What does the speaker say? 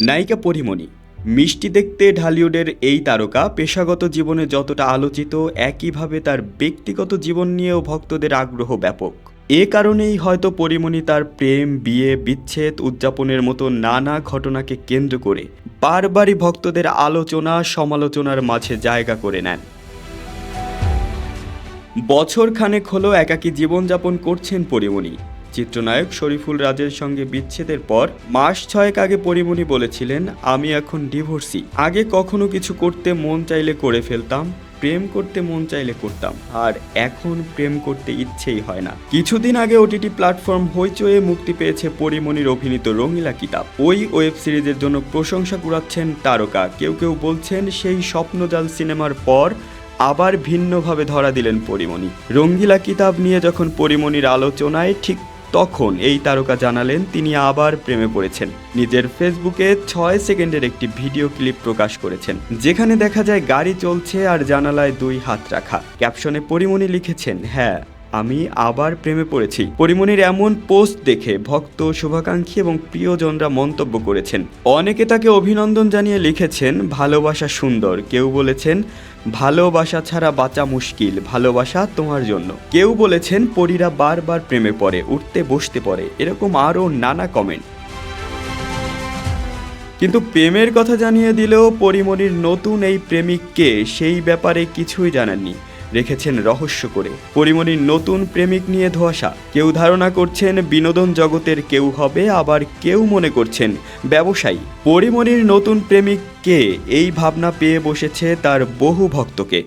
নায়িকা পরিমণি, মিষ্টি দেখতে ঢালিউডের এই তারকা পেশাগত জীবনে যতটা আলোচিত, একইভাবে তার ব্যক্তিগত জীবন নিয়েও ভক্তদের আগ্রহ ব্যাপক। এ কারণেই হয়তো পরিমণি তার প্রেম, বিয়ে, বিচ্ছেদ, উদযাপনের মতো নানা ঘটনাকে কেন্দ্র করে বারবারই ভক্তদের আলোচনা, সমালোচনার মাঝে জায়গা করে নেন। বছর খানেক হলো একাকী জীবনযাপন করছেন পরিমণি। চিত্রনায়ক শরীফুল রাজের সঙ্গে বিচ্ছেদের পর মাস ছয়েক আগে পরিমণি বলেছিলেন, আমি এখন ডিভোর্সি। আগে কখনো কিছু করতে মন চাইলে করে ফেলতাম, প্রেম করতে মন চাইলে করতাম। আর এখন প্রেম করতে ইচ্ছেই হয় না। কিছুদিন আগে ওটিটি প্ল্যাটফর্ম হইচয়ে মুক্তি পেয়েছে পরিমণির অভিনীত রঙিলা কিতাব। ওই ওয়েব সিরিজের জন্য প্রশংসা কুড়াচ্ছেন তারকা। কেউ কেউ বলছেন, সেই স্বপ্নজাল সিনেমার পর আবার ভিন্নভাবে ধরা দিলেন পরিমণি। রঙ্গিলা কিতাব নিয়ে যখন পরিমণির আলোচনায় ঠিক তখন এই তারকা জানালেন তিনি আবার প্রেমে পড়েছেন। নিজের ফেসবুকে ছয় সেকেন্ডের একটি ভিডিও ক্লিপ প্রকাশ করেছেন, যেখানে দেখা যায় গাড়ি চলছে আর জানালায় দুই হাত রাখা। ক্যাপশনে পরিমণি লিখেছেন হ্যাঁ। আমি আবার প্রেমে পড়েছি। পরিমণির এমন পোস্ট দেখে ভক্ত, শুভাকাঙ্ক্ষী এবং প্রিয়জনরা মন্তব্য করেছেন। অনেকে তাকে অভিনন্দন জানিয়ে লিখেছেন, ভালোবাসা সুন্দর। কেউ বলেছেন, ভালোবাসা ছাড়া বাঁচা মুশকিল। ভালোবাসা তোমার জন্য। কেউ বলেছেন, পরীরা বারবার প্রেমে পড়ে, উঠতে বসতে পড়ে। এরকম আরও নানা কমেন্ট। কিন্তু প্রেমের কথা জানিয়ে দিলেও পরিমণির নতুন এই প্রেমিককে সেই ব্যাপারে কিছুই জানাননি। রেখেছেন রহস্য করে। পরিমণির নতুন প্রেমিক নিয়ে ধোয়াশা। কেউ ধারণা করছেন বিনোদন জগতের কেউ হবে, আবার কেউ মনে করছেন ব্যবসায়ী। পরিমণির নতুন প্রেমিক কে? এই ভাবনা পেয়ে বসেছে তার বহু ভক্তকে।